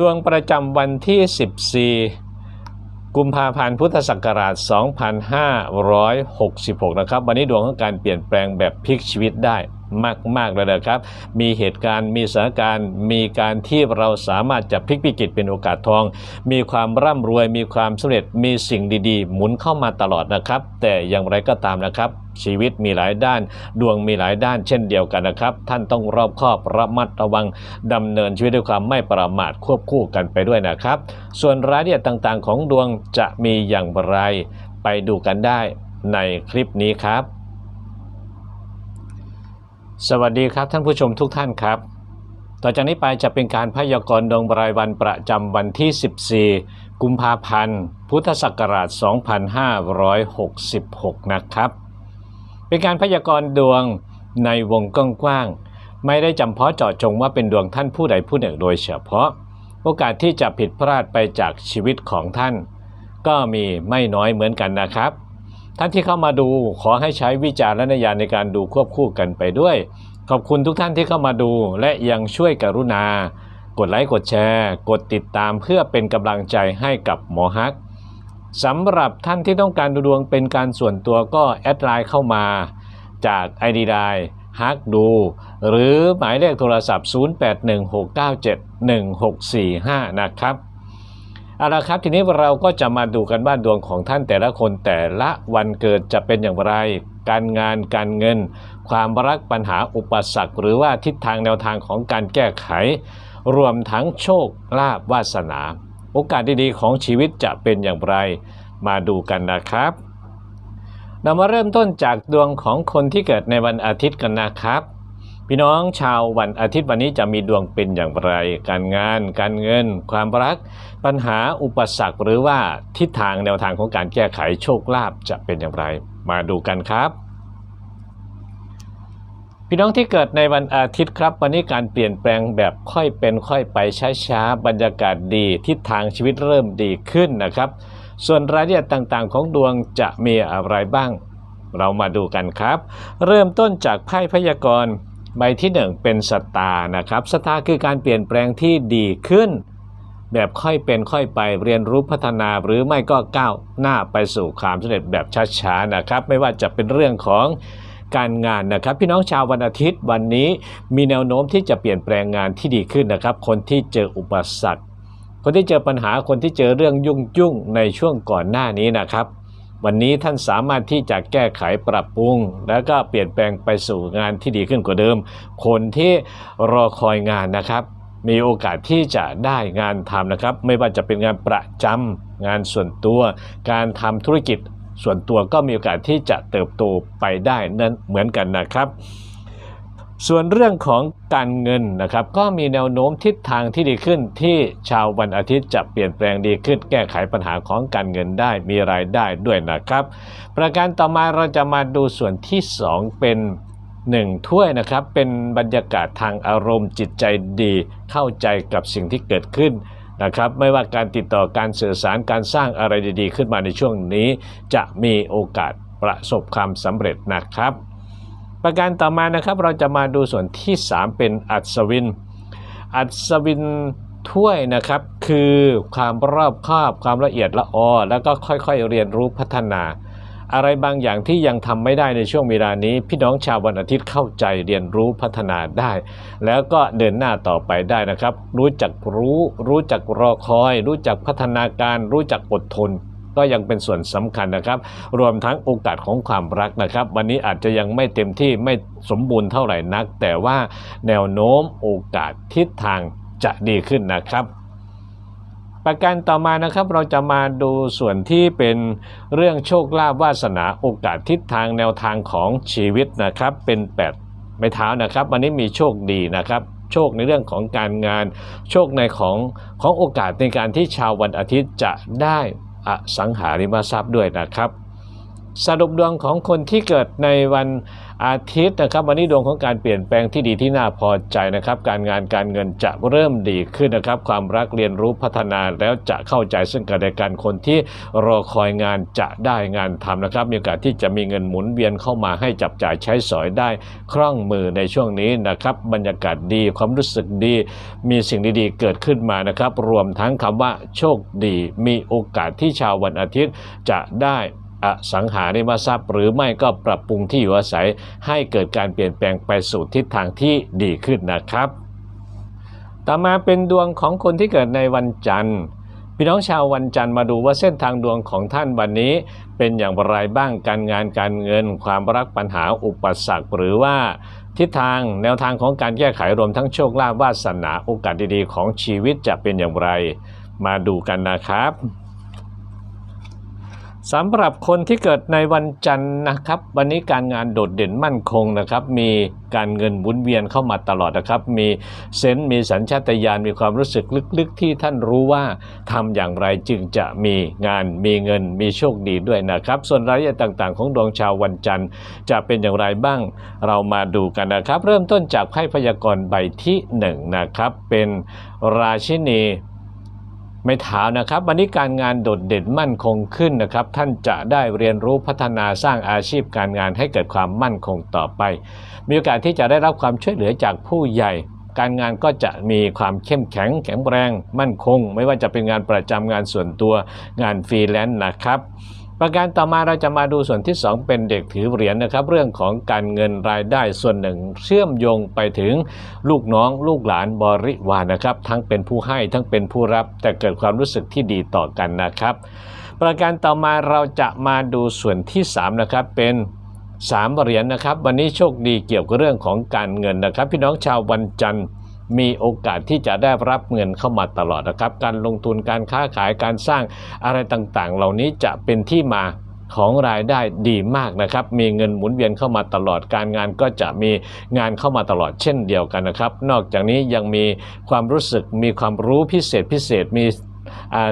ดวงประจำวันที่ 14 กุมภาพันธ์พุทธศักราช 2566 นะครับ วันนี้ดวงของการเปลี่ยนแปลงแบบพลิกชีวิตได้ มากๆเลยนะครับ มีเหตุการณ์มีสถานการณ์มีการที่เราสามารถจะพลิกวิกฤตเป็นโอกาสทอง มีความร่ำรวย มีความสำเร็จมีสิ่งดีๆ หมุนเข้ามาตลอดนะครับ แต่อย่างไรก็ตามนะครับชีวิตมีหลายด้านดวงมีหลายด้านเช่นเดียวกันนะครับ ท่านต้องรอบคอบระมัดระวังดำเนินชีวิตด้วยความไม่ประมาทควบคู่กันไปด้วยนะครับ ส่วนรายละเอียดต่างๆ ของดวงจะมีอย่างไร ไปดูกันได้ในคลิปนี้ครับ สวัสดีครับท่านผู้ชมทุกท่านครับ ต่อจากนี้ไปจะเป็นการพยากรณ์ดวงรายวันประจำวันที่ 14 กุมภาพันธ์ พุทธศักราช 2566 นะครับ เป็นการพยากรณ์ดวงในวงกว้างๆ ไม่ได้จำเพาะเจาะจงว่าเป็นดวงท่านผู้ใดผู้หนึ่งโดยเฉพาะ โอกาสที่จะผิดพลาดไปจากชีวิตของท่าน ก็มีไม่น้อยเหมือนกันนะครับ ท่านที่เข้ามาดูขอให้ใช้วิจารณญาณในการดูควบคู่กันไปด้วย ขอบคุณทุกท่านที่เข้ามาดู และยังช่วยกรุณา กดไลค์กดแชร์ กดติดตามเพื่อเป็นกำลังใจให้กับหมอฮักสำหรับท่านที่ต้องการดูดวงเป็นการส่วนตัวก็แอดไลน์เข้ามา จาก ID ไดฮักดู หรือหมายเลขโทรศัพท์ 0816971645 นะครับ เอาละครับทีนี้เราก็จะมาดูกันว่าดวงของท่านแต่ละคนแต่ละวันเกิดจะเป็นอย่างไร การงานการเงิน ความรักปัญหาอุปสรรค หรือว่าทิศทางแนวทางของการแก้ไข รวมทั้งโชคลาภวาสนา โอกาสดีๆของชีวิตจะเป็นอย่างไร มาดูกันนะครับเรามาเริ่มต้นจากดวงของคนที่เกิดในวันอาทิตย์กันนะครับ พี่น้องชาววันอาทิตย์วันนี้จะมีดวงเป็นอย่างไร การงาน การเงิน ความรัก ปัญหาอุปสรรคหรือว่าทิศทางแนวทางของการแก้ไขโชคลาภจะเป็นอย่างไร มาดูกันครับพี่น้องที่เกิดในวันอาทิตย์ครับ วันนี้การเปลี่ยนแปลงแบบค่อยเป็นค่อยไปช้าๆบรรยากาศดีทิศทางชีวิตเริ่มดีขึ้นนะครับ ส่วนรายละเอียดต่างๆ ของดวงจะมีอะไรบ้าง เรามาดูกันครับ เริ่มต้นจากไพ่พยากรณ์ ใบที่หนึ่งเป็นสตาร์นะครับสตาร์คือการเปลี่ยนแปลงที่ดีขึ้น แบบค่อยเป็นค่อยไปเรียนรู้พัฒนาหรือไม่ก็ก้าวหน้าไปสู่ความสำเร็จแบบช้าๆนะครับ ไม่ว่าจะเป็นเรื่องของการงานนะครับ พี่น้องชาววันอาทิตย์วันนี้มีแนวโน้มที่จะเปลี่ยนแปลงงานที่ดีขึ้นนะครับ คนที่เจออุปสรรค คนที่เจอปัญหาคนที่เจอเรื่องยุ่งๆในช่วงก่อนหน้านี้นะครับ วันนี้ท่านสามารถที่จะแก้ไขปรับปรุง แล้วก็เปลี่ยนแปลงไปสู่งานที่ดีขึ้นกว่าเดิม คนที่รอคอยงานนะครับ มีโอกาสที่จะได้งานทำนะครับ ไม่ว่าจะเป็นงานประจำงานส่วนตัว การทำธุรกิจส่วนตัวก็มีโอกาสที่จะเติบโตไปได้นั่นเหมือนกันนะครับ ส่วนเรื่องของการเงินนะครับ ก็มีแนวโน้มทิศทางที่ดีขึ้น ที่ชาววันอาทิตย์จะเปลี่ยนแปลงดีขึ้น แก้ไขปัญหาของการเงินได้มีรายได้ด้วยนะครับ ประการต่อมาเราจะมาดูส่วนที่ 2 เป็น1ถ้วยนะครับเป็นบรรยากาศทางอารมณ์จิตใจดีเข้าใจกับสิ่งที่เกิดขึ้นนะครับไม่ว่าการติดต่อการสื่อสารการสร้างอะไรดีๆ ขึ้นมาในช่วงนี้ จะมีโอกาสประสบความสำเร็จนะครับ ประการต่อมานะครับเราจะมาดูส่วนที่ 3 เป็นอัศวิน อัศวินถ้วยนะครับคือความรอบคอบความละเอียดละออแล้วก็ค่อยๆเรียนรู้พัฒนา อะไรบางอย่างที่ยังทำไม่ได้ในช่วงเวลานี้ พี่น้องชาววันอาทิตย์เข้าใจเรียนรู้พัฒนาได้ แล้วก็เดินหน้าต่อไปได้นะครับ รู้จักรู้ รู้จักรอคอย รู้จักพัฒนาการ รู้จักอดทน ก็ยังเป็นส่วนสำคัญนะครับ รวมทั้งโอกาสของความรักนะครับ วันนี้อาจจะยังไม่เต็มที่ไม่สมบูรณ์เท่าไหร่นัก แต่ว่าแนวโน้มโอกาสทิศทางจะดีขึ้นนะครับประการต่อมานะครับเราจะมาดูส่วนที่เป็นเรื่องโชคลาภวาสนาโอกาสทิศทางแนวทางของชีวิตนะครับ เป็น8ไม้เท้านะครับ วันนี้มีโชคดีนะครับ โชคในเรื่องของการงาน โชคในของของโอกาสในการที่ชาววันอาทิตย์จะได้ อสังหาริมทรัพย์ด้วยนะครับ สรุปดวงของคนที่เกิดในวันอาทิตย์นะครับ วันนี้ดวงของการเปลี่ยนแปลงที่ดีที่น่าพอใจนะครับ การงานการเงินจะเริ่มดีขึ้นนะครับ ความรักเรียนรู้พัฒนาแล้วจะเข้าใจซึ่งกันและกันคนที่รอคอยงานจะได้งานทำนะครับ มีโอกาสที่จะมีเงินหมุนเวียนเข้ามาให้จับจ่ายใช้สอยได้คล่องมือในช่วงนี้นะครับ บรรยากาศดีความรู้สึกดี มีสิ่งดีๆ เกิดขึ้นมานะครับ รวมทั้งคำว่าโชคดี มีโอกาสที่ชาววันอาทิตย์จะได้ อสังหาริมทรัพย์ หรือไม่ก็ปรับปรุงที่อยู่อาศัยให้เกิดการเปลี่ยนแปลงไปสู่ทิศทางที่ดีขึ้นนะครับ ต่อมาเป็นดวงของคนที่เกิดในวันจันทร์พี่น้องชาววันจันทร์มาดูว่าเส้นทางดวงของท่านวันนี้ เป็นอย่างไรบ้างการงานการเงิน ความรักปัญหาอุปสรรคหรือว่าทิศทางแนวทางของการแก้ไขรวมทั้งโชคลาภวาสนาโอกาสดีๆ ของชีวิตจะเป็นอย่างไร มาดูกันนะครับ สำหรับคนที่เกิดในวันจันทร์นะครับ วันนี้การงานโดดเด่นมั่นคงนะครับ มีการเงินหมุนเวียนเข้ามาตลอดนะครับ มีเซนส์มีสัญชาตญาณมีความรู้สึกลึกๆ ที่ท่านรู้ว่าทำอย่างไรจึงจะมีงานมีเงินมีโชคดีด้วยนะครับ ส่วนรายละเอียดต่างๆ ของดวงชาววันจันทร์จะเป็นอย่างไรบ้างเรามาดูกันนะครับ เริ่มต้นจากไพ่พยากรณ์ใบที่หนึ่งนะครับเป็นราชินี ไม่เท้านะครับ วันนี้การงานโดดเด่นมั่นคงขึ้นนะครับ ท่านจะได้เรียนรู้พัฒนาสร้างอาชีพการงานให้เกิดความมั่นคงต่อไป มีโอกาสที่จะได้รับความช่วยเหลือจากผู้ใหญ่ การงานก็จะมีความเข้มแข็งแข็งแรง มั่นคง ไม่ว่าจะเป็นงานประจำงานส่วนตัวงานฟรีแลนซ์นะครับ ประการต่อมาเราจะมาดูส่วนที่ 2 เป็นเด็กถือเหรียญนะครับ เรื่องของการเงินรายได้ส่วนหนึ่ง เชื่อมโยงไปถึงลูกน้องลูกหลานบริวารนะครับ ทั้งเป็นผู้ให้ทั้งเป็นผู้รับ แต่เกิดความรู้สึกที่ดีต่อกันนะครับ ประการต่อมาเราจะมาดูส่วนที่ 3 นะครับเป็น3เหรียญนะครับ วันนี้โชคดีเกี่ยวกับเรื่องของการเงินนะครับ พี่น้องชาววันจันทร์ มีโอกาสที่จะได้รับเงินเข้ามาตลอดนะครับ การลงทุนการค้าขายการสร้างอะไรต่างๆ เหล่านี้จะเป็นที่มาของรายได้ดีมากนะครับ มีเงินหมุนเวียนเข้ามาตลอดการงานก็จะมีงานเข้ามาตลอดเช่นเดียวกันนะครับ นอกจากนี้ยังมีความรู้สึกมีความรู้พิเศษพิเศษมี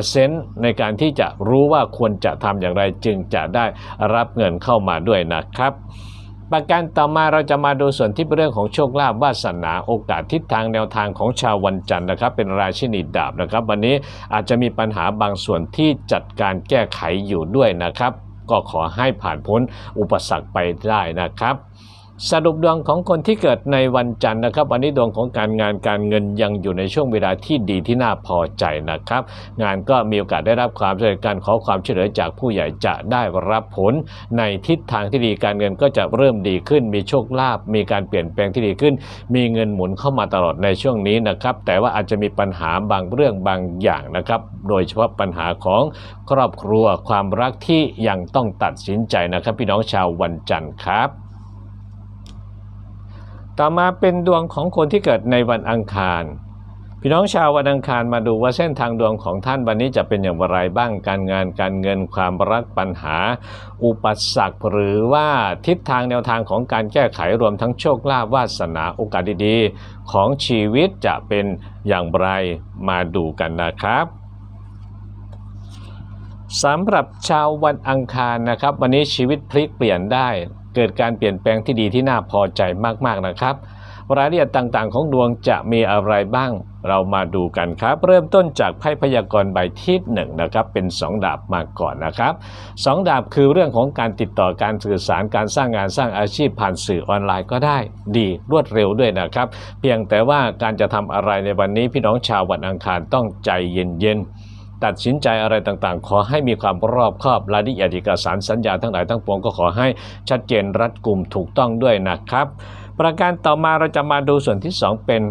เซนส์ในการที่จะรู้ว่าควรจะทำอย่างไรจึงจะได้รับเงินเข้ามาด้วยนะครับ ประการต่อมาเราจะมาดูส่วนที่เป็นเรื่องของโชคลาภวาสนาโอกาสทิศทางแนวทางของชาววันจันทร์นะครับ เป็นราชินีดาบนะครับ วันนี้อาจจะมีปัญหาบางส่วนที่จัดการแก้ไขอยู่ด้วยนะครับ ก็ขอให้ผ่านพ้นอุปสรรคไปได้นะครับ สรุปดวงของคนที่เกิดในวันจันทร์นะครับ วันนี้ดวงของการงานการเงินยังอยู่ในช่วงเวลาที่ดีที่น่าพอใจนะครับ งานก็มีโอกาสได้รับความช่วยเหลือการขอความช่วยเหลือจากผู้ใหญ่จะได้รับผล ในทิศทางที่ดีการเงินก็จะเริ่มดีขึ้น มีโชคลาภมีการเปลี่ยนแปลงที่ดีขึ้น มีเงินหมุนเข้ามาตลอดในช่วงนี้นะครับ แต่ว่าอาจจะมีปัญหาบางเรื่องบางอย่างนะครับ โดยเฉพาะปัญหาของครอบครัวความรักที่ยังต้องตัดสินใจนะครับ พี่น้องชาววันจันทร์ครับ ต่อมาเป็นดวงของคนที่เกิดในวันอังคาร พี่น้องชาววันอังคารมาดูว่าเส้นทางดวงของท่านวันนี้จะเป็นอย่างไรบ้างการงานการเงินความรักปัญหา อุปสรรคหรือว่าทิศทางแนวทางของการแก้ไขรวมทั้งโชคลาภวาสนาโอกาสดีๆ ของชีวิตจะเป็นอย่างไรมาดูกันนะครับสำหรับชาววันอังคารนะครับ วันนี้ชีวิตพลิกเปลี่ยนได้ เกิดการเปลี่ยนแปลงที่ดีที่น่าพอใจมากๆนะครับ รายละเอียดต่างๆ ของดวงจะมีอะไรบ้าง เรามาดูกันครับ เริ่มต้นจากไพ่พยากรณ์ใบที่หนึ่งนะครับเป็น 2 ดาบมาก่อนนะครับสองดาบคือเรื่องของการติดต่อการสื่อสารการสร้างงานสร้างอาชีพผ่านสื่อออนไลน์ก็ได้ ดีรวดเร็วด้วยนะครับ เพียงแต่ว่าการจะทำอะไรในวันนี้พี่น้องชาววันอังคารต้องใจเย็นๆ ตัดสินใจอะไรต่างๆ ขอให้มีความรอบคอบรายละเอียดเอกสารสัญญาทั้งหลายทั้งปวงก็ขอให้ชัดเจนรัดกุมถูกต้องด้วยนะครับ ประการต่อมาเราจะมาดูส่วนที่ 2 เป็น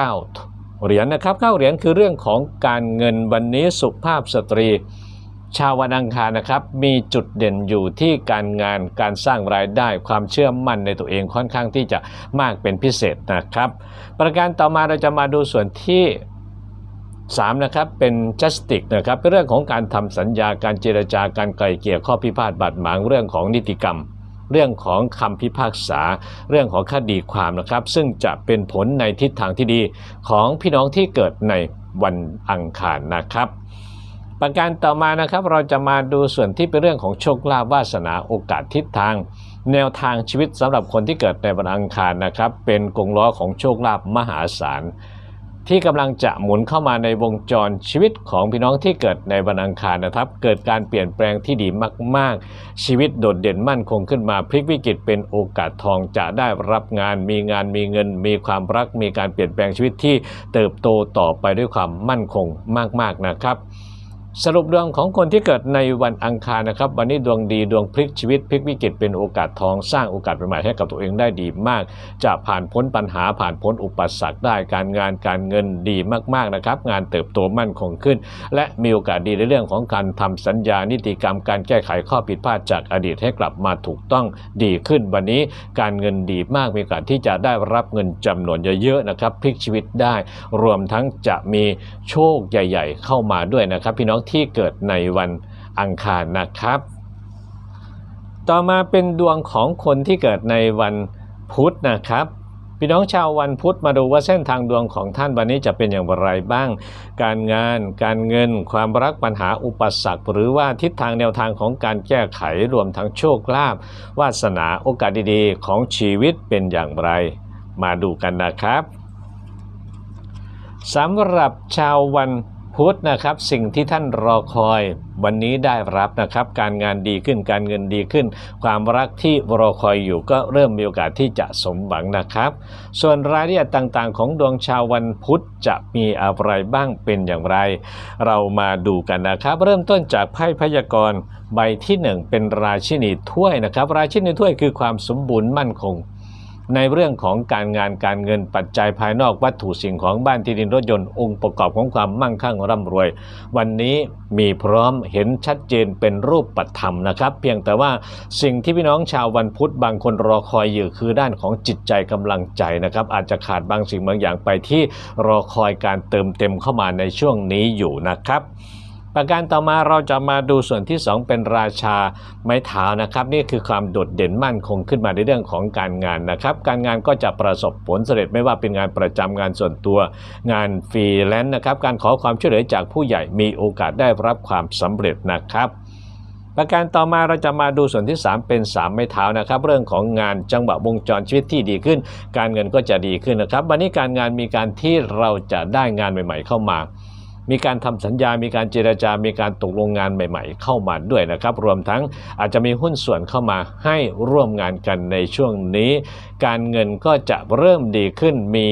9 เหรียญนะครับ9เหรียญคือเรื่องของการเงินวันนี้สุภาพสตรี ชาววันอังคารนะครับ มีจุดเด่นอยู่ที่การงานการสร้างรายได้ความเชื่อมั่นในตัวเองค่อนข้างที่จะมากเป็นพิเศษนะครับ ประการต่อมาเราจะมาดูส่วนที่ 3นะครับเป็น justice นะครับเป็นเรื่องของการทำสัญญาการเจรจาการไกล่เกลี่ยข้อพิพาทบาดหมางเรื่องของนิติกรรม เรื่องของคำพิพากษา เรื่องของคดีความนะครับ ซึ่งจะเป็นผลในทิศทางที่ดีของพี่น้องที่เกิดในวันอังคารนะครับประการต่อมานะครับเราจะมาดูส่วนที่เป็นเรื่องของโชคลาภวาสนาโอกาสทิศทาง แนวทางชีวิตสำหรับคนที่เกิดในวันอังคารนะครับ เป็นกงล้อของโชคลาภมหาศาล ที่กำลังจะหมุนเข้ามาในวงจรชีวิตของพี่น้องที่เกิดในวันอังคารนะครับ เกิดการเปลี่ยนแปลงที่ดีมาก ๆ ชีวิตโดดเด่นมั่นคงขึ้นมาพลิกวิกฤตเป็นโอกาสทองจะได้รับงาน มีงานมีเงิน มีความรัก มีการเปลี่ยนแปลงชีวิตที่เติบโตต่อไปด้วยความมั่นคงมาก ๆนะครับ สรุปดวงของคนที่เกิดในวันอังคารนะครับ วันนี้ดวงดีดวงพลิกชีวิตพลิกวิกฤตเป็นโอกาสทองสร้างโอกาสใหม่ให้กับตัวเองได้ดีมาก จะผ่านพ้นปัญหาผ่านพ้นอุปสรรคได้การงานการเงินดีมากๆนะครับ งานเติบโตมั่นคงขึ้น และมีโอกาสดีในเรื่องของการทำสัญญานิติกรรม การแก้ไขข้อผิดพลาดจากอดีตให้กลับมาถูกต้องดีขึ้น วันนี้การเงินดีมากมีโอกาสที่จะได้รับเงินจำนวนเยอะๆนะครับพลิกชีวิตได้ รวมทั้งจะมีโชคใหญ่ ๆ เข้ามาด้วยนะครับ พี่น้องที่เกิดในวันอังคารนะครับ ต่อมาเป็นดวงของคนที่เกิดในวันพุธนะครับพี่น้องชาววันพุธมาดูว่าเส้นทางดวงของท่านวันนี้จะเป็นอย่างไรบ้าง การงาน การเงิน ความรักปัญหาอุปสรรค หรือว่าทิศทางแนวทางของการแก้ไขรวมทั้งโชคลาภวาสนาโอกาสดีๆ ของชีวิตเป็นอย่างไร มาดูกันนะครับสำหรับชาววัน พุธนะครับสิ่งที่ท่านรอคอยวันนี้ได้รับนะครับ การงานดีขึ้นการเงินดีขึ้น ความรักที่รอคอยอยู่ก็เริ่มมีโอกาสที่จะสมหวังนะครับ ส่วนรายละเอียดต่างๆ ของดวงชาววันพุธจะมีอะไรบ้างเป็นอย่างไร เรามาดูกันนะครับ เริ่มต้นจากไพ่พยากรณ์ใบที่หนึ่งเป็นราชินีถ้วยนะครับ ราชินีถ้วยคือความสมบูรณ์มั่นคง ในเรื่องของการงานการเงินปัจจัยภายนอกวัตถุสิ่งของบ้านที่ดินรถยนต์องค์ประกอบของความมั่งคั่งร่ำรวย วันนี้มีพร้อมเห็นชัดเจนเป็นรูปปัธรรมนะครับ เพียงแต่ว่าสิ่งที่พี่น้องชาววันพุธบางคนรอคอยอยู่คือด้านของจิตใจกำลังใจนะครับ อาจจะขาดบางสิ่งบางอย่างไปที่รอคอยการเติมเต็มเข้ามาในช่วงนี้อยู่นะครับ ประการต่อมาเราจะมาดูส่วนที่ 2 เป็นราชาไม้เท้านะครับ นี่คือความโดดเด่นมั่นคงขึ้นมาในเรื่องของการงานนะครับ การงานก็จะประสบผลสำเร็จไม่ว่าเป็นงานประจำงานส่วนตัวงานฟรีแลนซ์นะครับ การขอความช่วยเหลือจากผู้ใหญ่มีโอกาสได้รับความสำเร็จนะครับประการต่อมาเราจะมาดูส่วนที่ 3 เป็น 3 ไม้เท้านะครับ เรื่องของงานจังหวะวงจรชีวิตที่ดีขึ้น การเงินก็จะดีขึ้นนะครับ วันนี้การงานมีการที่เราจะได้งานใหม่ ๆ เข้ามา มีการทำสัญญา มีการเจรจา มีการตกลงงานใหม่ ๆ เข้ามาด้วยนะครับ รวมทั้งอาจจะมีหุ้นส่วนเข้ามาให้ร่วมงานกันในช่วงนี้ การเงินก็จะเริ่มดีขึ้นมี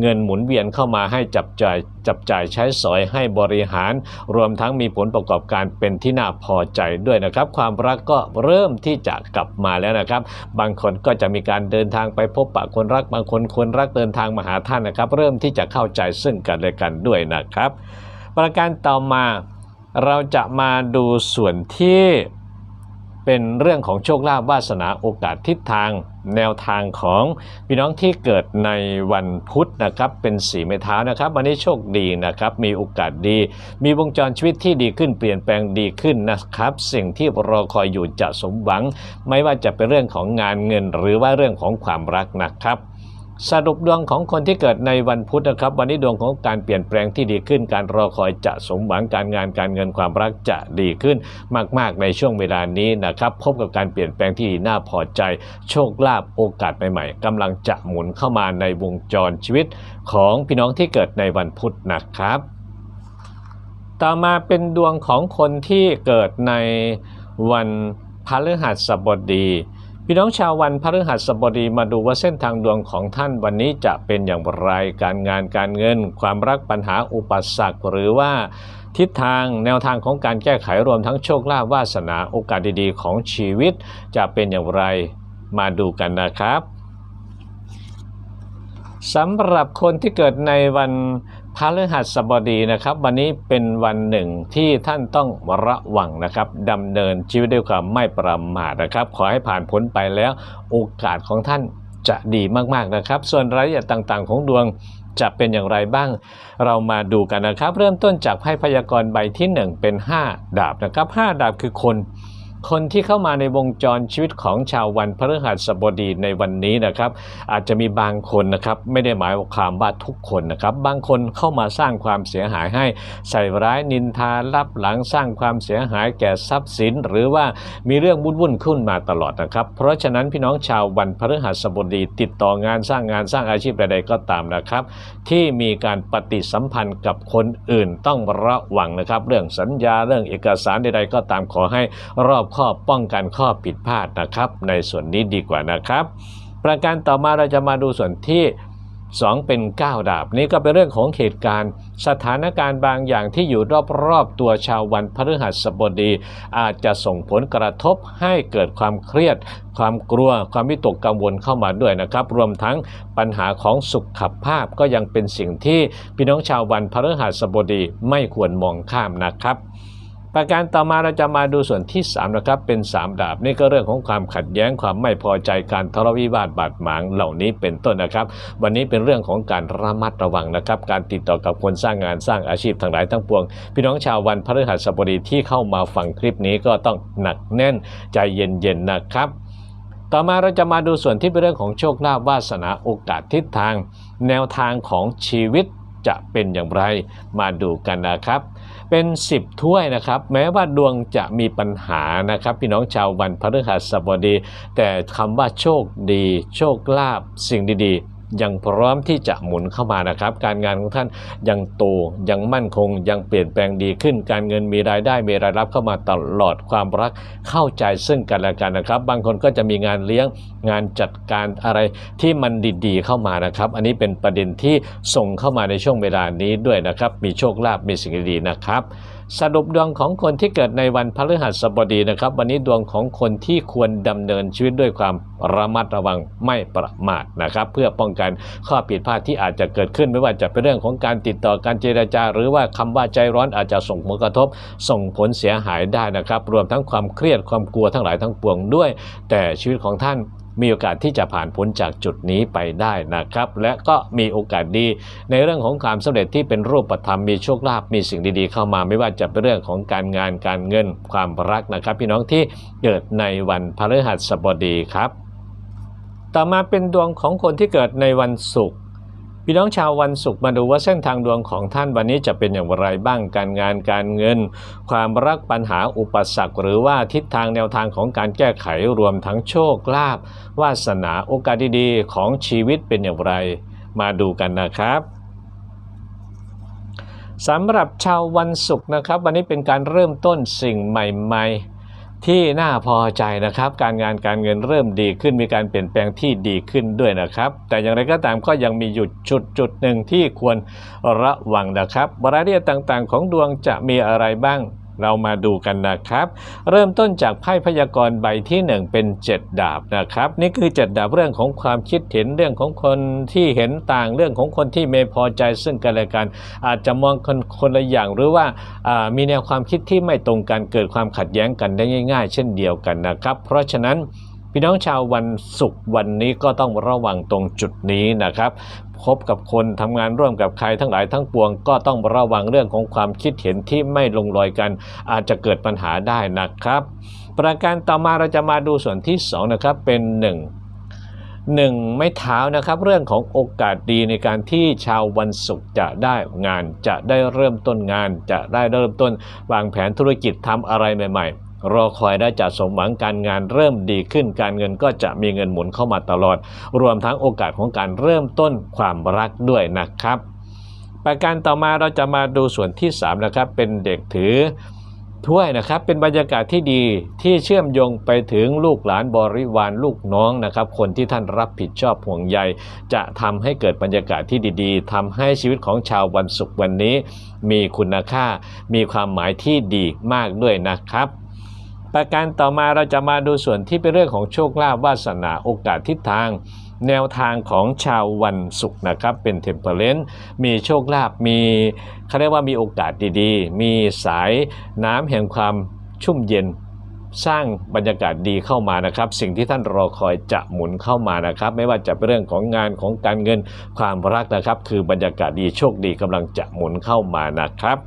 เงินหมุนเวียนเข้ามาให้จับจ่ายจับจ่ายใช้สอยให้บริหาร รวมทั้งมีผลประกอบการเป็นที่น่าพอใจด้วยนะครับ ความรักก็เริ่มที่จะกลับมาแล้วนะครับ บางคนก็จะมีการเดินทางไปพบปะคนรักบางคนคนรักเดินทางมาหาท่านนะครับ เริ่มที่จะเข้าใจซึ่งกันและกันด้วยนะครับ ประการต่อมาเราจะมาดูส่วนที่เป็นเรื่องของโชคลาภวาสนาโอกาสทิศทาง แนวทางของพี่น้องที่เกิดในวันพุธนะครับเป็นสีเมท้านะครับวันนี้โชคดีนะครับมีโอกาสดี มีวงจรชีวิตที่ดีขึ้นเปลี่ยนแปลงดีขึ้นนะครับ สิ่งที่รอคอยอยู่จะสมหวัง ไม่ว่าจะเป็นเรื่องของงานเงิน หรือว่าเรื่องของความรักนะครับ สรุปดวงของคนที่เกิดในวันพุธนะครับ วันนี้ดวงของการเปลี่ยนแปลงที่ดีขึ้น การรอคอยจะสมหวังการงานการเงินความรักจะดีขึ้น มากๆในช่วงเวลานี้นะครับ พบกับการเปลี่ยนแปลงที่น่าพอใจ โชคลาภโอกาสใหม่ๆกำลังจะหมุนเข้ามาในวงจรชีวิต ของพี่น้องที่เกิดในวันพุธนะครับ ต่อมาเป็นดวงของคนที่เกิดในวันพฤหัสบดี พี่น้องชาววันพฤหัสบดีมาดูว่าเส้นทางดวงของท่านวันนี้จะเป็นอย่างไรการงานการเงิน ความรักปัญหาอุปสรรคหรือว่าทิศทางแนวทางของการแก้ไขรวมทั้งโชคลาภวาสนาโอกาสดีๆ ของชีวิตจะเป็นอย่างไรมาดูกันนะครับสำหรับคนที่เกิดในวัน พฤหัสบดีนะครับ วันนี้เป็นวันหนึ่งที่ท่านต้องระวังนะครับดำเนินชีวิตด้วยความไม่ประมาทนะครับ ขอให้ผ่านพ้นไปแล้วโอกาสของท่านจะดีมากๆนะครับ ส่วนรายละเอียดต่างๆ ของดวงจะเป็นอย่างไรบ้าง เรามาดูกันนะครับ เริ่มต้นจากไพ่พยากรณ์ใบที่ 1 เป็น 5 ดาบนะครับ 5 ดาบคือคน คนที่เข้ามาในวงจรชีวิตของชาววันพฤหัสบดีในวันนี้นะครับ อาจจะมีบางคนนะครับไม่ได้หมายความว่าทุกคนนะครับ บางคนเข้ามาสร้างความเสียหายให้ใส่ร้ายนินทารับหลังสร้างความเสียหายแก่ทรัพย์สิน หรือว่ามีเรื่องวุ่นวุ่นขึ้นมาตลอดนะครับ เพราะฉะนั้นพี่น้องชาววันพฤหัสบดีติดต่องานสร้างงานสร้างอาชีพใดๆก็ตามนะครับ ที่มีการปฏิสัมพันธ์กับคนอื่นต้องระวังนะครับ เรื่องสัญญาเรื่องเอกสารใดๆก็ตามขอให้รอบคอบป้องกันข้อผิดพลาดนะครับ ในส่วนนี้ดีกว่านะครับ ประการต่อมาเราจะมาดูส่วนที่ 2 เป็น 9 ดาบ นี่ก็เป็นเรื่องของเหตุการณ์ สถานการณ์บางอย่างที่อยู่รอบๆตัวชาววันพฤหัสบดี อาจจะส่งผลกระทบให้เกิดความเครียด ความกลัว ความวิตกกังวลเข้ามาด้วยนะครับ รวมทั้งปัญหาของสุขภาพก็ยังเป็นสิ่งที่พี่น้องชาววันพฤหัสบดีไม่ควรมองข้ามนะครับ ประการต่อมาเราจะมาดูส่วนที่3นะครับเป็น 3 ดาบนี่ก็เรื่องของความขัดแย้งความไม่พอใจการทะเลาะวิวาทบาดหมางเหล่านี้เป็นต้นนะครับ วันนี้เป็นเรื่องของการระมัดระวังนะครับ การติดต่อกับคนสร้างงานสร้างอาชีพทั้งหลายทั้งปวง พี่น้องชาววันพฤหัสบดีที่เข้ามาฟังคลิปนี้ก็ต้องหนักแน่นใจเย็นๆนะครับต่อมาเราจะมาดูส่วนที่เป็นเรื่องของโชคลาภวาสนาโอกาสทิศทาง แนวทางของชีวิตจะเป็นอย่างไร มาดูกันนะครับ เป็น 10 ถ้วยนะครับ แม้ว่าดวงจะมีปัญหานะครับ พี่น้องชาววันพฤหัสบดี แต่คำว่าโชคดี โชคลาภสิ่งดีๆ ยังพร้อมที่จะหมุนเข้ามานะครับ การงานของท่านยังโตยังมั่นคง ยังเปลี่ยนแปลงดีขึ้น การเงินมีรายได้มีรายรับเข้ามาตลอดความรักเข้าใจซึ่งกันและกันนะครับ บางคนก็จะมีงานเลี้ยงงานจัดการอะไรที่มันดีๆเข้ามานะครับ อันนี้เป็นประเด็นที่ส่งเข้ามาในช่วงเวลานี้ด้วยนะครับ มีโชคลาภมีสิ่งดีๆนะครับ สรุปดวงของคนที่เกิดในวันพฤหัสบดีนะครับ วันนี้ดวงของคนที่ควรดำเนินชีวิตด้วยความระมัดระวังไม่ประมาทนะครับ เพื่อป้องกันข้อผิดพลาดที่อาจจะเกิดขึ้นไม่ว่าจะเป็นเรื่องของการติดต่อการเจรจา หรือว่าคำว่าใจร้อนอาจจะส่งผลกระทบ ส่งผลเสียหายได้นะครับ รวมทั้งความเครียดความกลัวทั้งหลายทั้งปวงด้วย แต่ชีวิตของท่าน มีโอกาสที่จะผ่านพ้นจากจุดนี้ไปได้นะครับ และก็มีโอกาสดีในเรื่องของความสำเร็จที่เป็นรูปธรรมมีโชคลาภมีสิ่งดีๆ เข้ามาไม่ว่าจะเป็นเรื่องของการงานการเงินความรักนะครับ พี่น้องที่เกิดในวันพฤหัสบดีครับ ต่อมาเป็นดวงของคนที่เกิดในวันศุกร์ พี่น้องชาววันศุกร์มาดูว่าเส้นทางดวงของท่านวันนี้จะเป็นอย่างไรบ้างการงานการเงิน ความรักปัญหาอุปสรรค หรือว่าทิศทางแนวทางของการแก้ไขรวมทั้งโชคลาภวาสนาโอกาสดีๆของชีวิตเป็นอย่างไร มาดูกันนะครับสำหรับชาววันศุกร์นะครับ วันนี้เป็นการเริ่มต้นสิ่งใหม่ ๆ ที่น่าพอใจนะครับ การงานการเงินเริ่มดีขึ้นมีการเปลี่ยนแปลงที่ดีขึ้นด้วยนะครับ แต่อย่างไรก็ตามก็ยังมีหยุดจุดจุดหนึ่งที่ควรระวังนะครับรายละเอียดต่างๆ ของดวงจะมีอะไรบ้าง เรามาดูกันนะครับ เริ่มต้นจากไพ่พยากรณ์ใบที่ 1 เป็น 7 ดาบนะครับ นี่คือ 7 ดาบเรื่องของความคิดเห็นเรื่องของคนที่เห็นต่างเรื่องของคนที่ไม่พอใจซึ่งกันและกัน อาจจะมองคนคนละอย่างหรือว่าอ่ามีแนวความคิดที่ไม่ตรงกันเกิดความขัดแย้งกันได้ง่าย ๆ เช่นเดียวกันนะครับ เพราะฉะนั้น พี่น้องชาววันศุกร์วันนี้ก็ต้องระวังตรงจุดนี้นะครับพบกับคนทำงานร่วมกับใครทั้งหลายทั้งปวง ก็ต้องระวังเรื่องของความคิดเห็นที่ไม่ลงรอยกัน อาจจะเกิดปัญหาได้นะครับ ประการต่อมาเราจะมาดูส่วนที่2นะครับเป็น1 1ไม้เท้านะครับเรื่องของโอกาสดีในการที่ชาววันศุกร์จะได้งาน จะได้เริ่มต้นงาน จะได้เริ่มต้นวางแผนธุรกิจทำอะไรใหม่ ๆ รอคอยได้จะสมหวังการงานเริ่มดีขึ้น การเงินก็จะมีเงินหมุนเข้ามาตลอด รวมทั้งโอกาสของการเริ่มต้นความรักด้วยนะครับ ประการต่อมาเราจะมาดูส่วนที่3นะครับเป็นเด็กถือถ้วยนะครับเป็นบรรยากาศที่ดีที่เชื่อมโยงไปถึงลูกหลานบริวารลูกน้องนะครับ คนที่ท่านรับผิดชอบห่วงใย จะทำให้เกิดบรรยากาศที่ดีๆทำให้ชีวิตของชาววันศุกร์วันนี้ มีคุณค่า มีความหมายที่ดีมากด้วยนะครับ ประการต่อมาเราจะมาดูส่วนที่เป็นเรื่องของโชคลาภวาสนาโอกาสทิศทาง แนวทางของชาววันศุกร์นะครับ เป็นเทมเพลนมีโชคลาภมีเขาเรียกว่ามีโอกาสดีๆ มีสายน้ำแห่งความชุ่มเย็นสร้างบรรยากาศดีเข้ามานะครับ สิ่งที่ท่านรอคอยจะหมุนเข้ามานะครับ ไม่ว่าจะเป็นเรื่องของงานของการเงินความรักนะครับ คือบรรยากาศดีโชคดีกำลังจะหมุนเข้ามานะครับ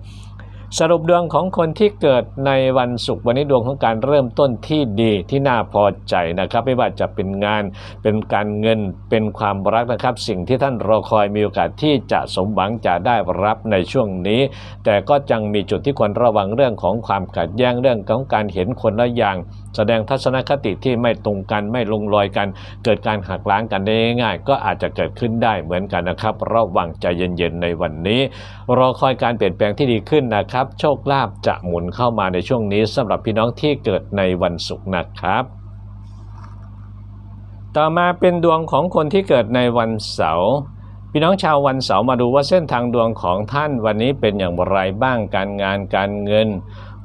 สรุปดวงของคนที่เกิดในวันศุกร์วันนี้ดวงของการเริ่มต้นที่ดีที่น่าพอใจนะครับ ไม่ว่าจะเป็นงานเป็นการเงินเป็นความรักนะครับ สิ่งที่ท่านรอคอยมีโอกาสที่จะสมหวังจะได้รับในช่วงนี้ แต่ก็ยังมีจุดที่ควรระวังเรื่องของความขัดแย้งเรื่องของการเห็นคนละอย่าง แสดงทัศนคติที่ไม่ตรงกันไม่ลงรอยกัน เกิดการหักล้างกันได้ง่ายๆก็อาจจะเกิดขึ้นได้เหมือนกันนะครับระวังใจเย็นๆในวันนี้ รอคอยการเปลี่ยนแปลงที่ดีขึ้นนะครับโชคลาภจะหมุนเข้ามาในช่วงนี้สำหรับพี่น้องที่เกิดในวันศุกร์นะครับ ต่อมาเป็นดวงของคนที่เกิดในวันเสาร์พี่น้องชาววันเสาร์มาดูว่าเส้นทางดวงของท่านวันนี้เป็นอย่างไรบ้างการงานการเงิน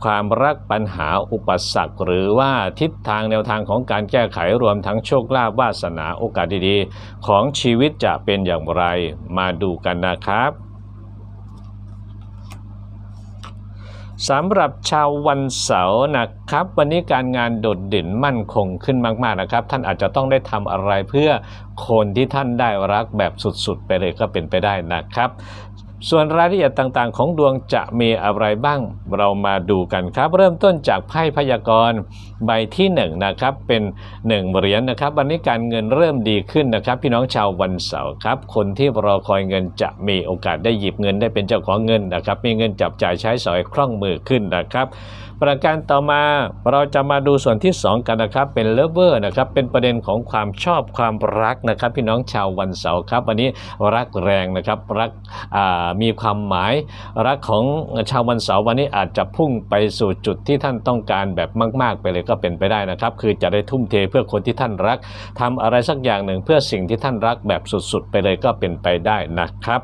ความรักปัญหาอุปสรรค หรือว่าทิศทางแนวทางของการแก้ไขรวมทั้งโชคลาภวาสนาโอกาสดีๆ ของชีวิตจะเป็นอย่างไรมาดูกันนะครับ สำหรับชาววันเสาร์นะครับ วันนี้การงานโดดเด่นมั่นคงขึ้นมากๆนะครับ ท่านอาจจะต้องได้ทำอะไรเพื่อคนที่ท่านได้รักแบบสุดๆ ไปเลยก็เป็นไปได้นะครับ ส่วนรายละเอียดต่างๆ ของดวงจะมีอะไรบ้าง เรามาดูกันครับ เริ่มต้นจากไพ่พยากรณ์ใบที่1นงนะครับเป็น1เหรียญนะครับวันนี้การเงินเริ่มดีขึ้นนะครับ พี่น้องชาววันเสาร์ครับ คนที่รอคอยเงินจะมีโอกาสได้หยิบเงินได้เป็นเจ้าของเงินนะครับ มีเงินจับจ่ายใช้สอยคล่องมือขึ้นนะครับ ประการต่อมาเราจะมาดูส่วนที่ 2 กันนะครับ เป็นเลเวอร์นะครับ เป็นประเด็นของความชอบความรักนะครับ พี่น้องชาววันเสาร์ครับ วันนี้รักแรงนะครับรักมีความหมาย รักของชาววันเสาร์วันนี้อาจจะพุ่งไปสู่จุดที่ท่านต้องการแบบมาก ๆ ไปเลยก็เป็นไปได้นะครับ คือจะได้ทุ่มเทเพื่อคนที่ท่านรักทำอะไรสักอย่างหนึ่งเพื่อสิ่งที่ท่านรักแบบสุด ๆ ไปเลยก็เป็นไปได้นะครับ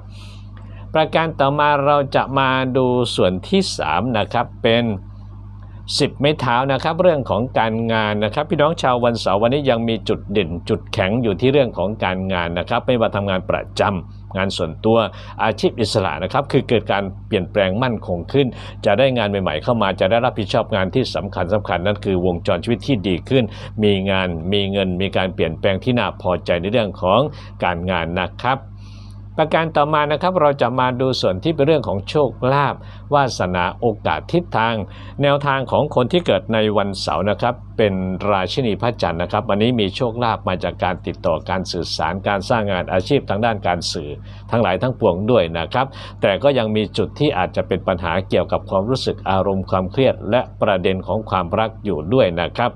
ประการต่อมาเราจะมาดูส่วนที่ 3 นะครับ เป็น 10 ไม้เท้านะครับ เรื่องของการงานนะครับ พี่น้องชาววันเสาร์วันนี้ยังมีจุดเด่น จุดแข็งอยู่ที่เรื่องของการงานนะครับ ไม่ว่าทำงานประจำงานส่วนตัวอาชีพอิสระนะครับ คือเกิดการเปลี่ยนแปลงมั่นคงขึ้น จะได้งานใหม่ ๆ เข้ามาจะได้รับผิดชอบงานที่สำคัญสำคัญนั่นคือวงจรชีวิตที่ดีขึ้น มีงานมีเงินมีการเปลี่ยนแปลงที่น่าพอใจในเรื่องของการงานนะครับ ประการต่อมานะครับเราจะมาดูส่วนที่เป็นเรื่องของโชคลาภวาสนาโอกาสทิศทาง แนวทางของคนที่เกิดในวันเสาร์นะครับ เป็นราชินีพระจันทร์นะครับ วันนี้มีโชคลาภมาจากการติดต่อการสื่อสารการสร้างงานอาชีพทางด้านการสื่อ ทั้งหลายทั้งปวงด้วยนะครับ แต่ก็ยังมีจุดที่อาจจะเป็นปัญหาเกี่ยวกับความรู้สึกอารมณ์ความเครียด และประเด็นของความรักอยู่ด้วยนะครับ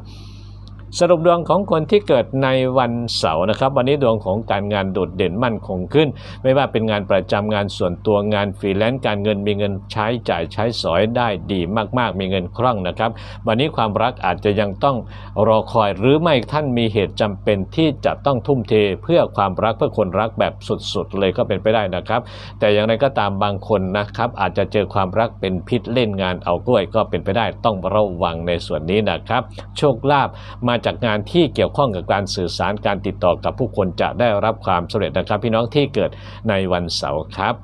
สรุปดวงของคนที่เกิดในวันเสาร์นะครับ วันนี้ดวงของการงานโดดเด่นมั่นคงขึ้น ไม่ว่าเป็นงานประจำงานส่วนตัวงานฟรีแลนซ์การเงินมีเงินใช้จ่ายใช้สอยได้ดีมาก ๆ มีเงินคล่องนะครับ วันนี้ความรักอาจจะยังต้องรอคอยหรือไม่ท่านมีเหตุจำเป็นที่จะต้องทุ่มเทเพื่อความรักเพื่อคนรักแบบสุด ๆ เลยก็เป็นไปได้นะครับ แต่อย่างไรก็ตามบางคนนะครับ อาจจะเจอความรักเป็นพิษเล่นงานเอากล้วยก็เป็นไปได้ต้องระวังในส่วนนี้นะครับ โชคลาภมาจากงานที่เกี่ยวข้องกับการสื่อสารการติดต่อกับผู้คนจะได้รับความสำเร็จนะครับ พี่น้องที่เกิดในวันเสาร์ครับ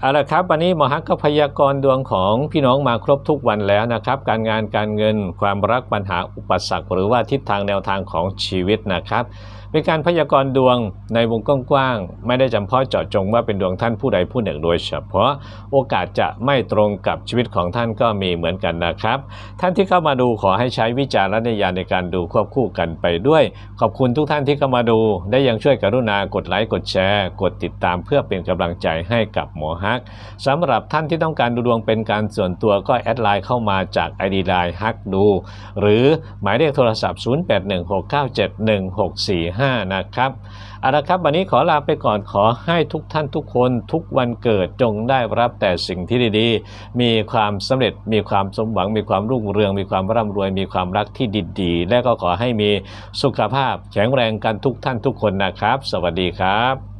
เอาละครับวันนี้หมอฮักก็พยากรณ์ดวงของพี่น้องมาครบทุกวันแล้วนะครับ การงานการเงินความรักปัญหาอุปสรรค หรือว่าทิศทางแนวทางของชีวิตนะครับ เป็นการพยากรณ์ดวงในวงกว้างๆ ไม่ได้จำเพาะเจาะจงว่าเป็นดวงท่านผู้ใดผู้หนึ่งโดยเฉพาะโอกาสจะไม่ตรงกับชีวิตของท่านก็มีเหมือนกันนะครับ ท่านที่เข้ามาดูขอให้ใช้วิจารณญาณในการดูควบคู่กันไปด้วย ขอบคุณทุกท่านที่เข้ามาดู ได้ยังช่วยกรุณากดไลค์กดแชร์ กดติดตามเพื่อเป็นกำลังใจให้กับหมอฮักสำหรับท่านที่ต้องการดูดวงเป็นการส่วนตัวก็แอดไลน์เข้ามาจาก ID ไลน์ฮักดู หรือหมายเลขโทรศัพท์ 0816971645นะครับเอาละครับ วันนี้ขอลาไปก่อนขอให้ทุกท่านทุกคนทุกวันเกิดจงได้รับแต่สิ่งที่ดีๆ มีความสำเร็จมีความสมหวัง มีความรุ่งเรือง มีความร่ำรวย มีความรักที่ดีๆ และก็ขอให้มีสุขภาพแข็งแรงกันทุกท่านทุกคนนะครับ สวัสดีครับ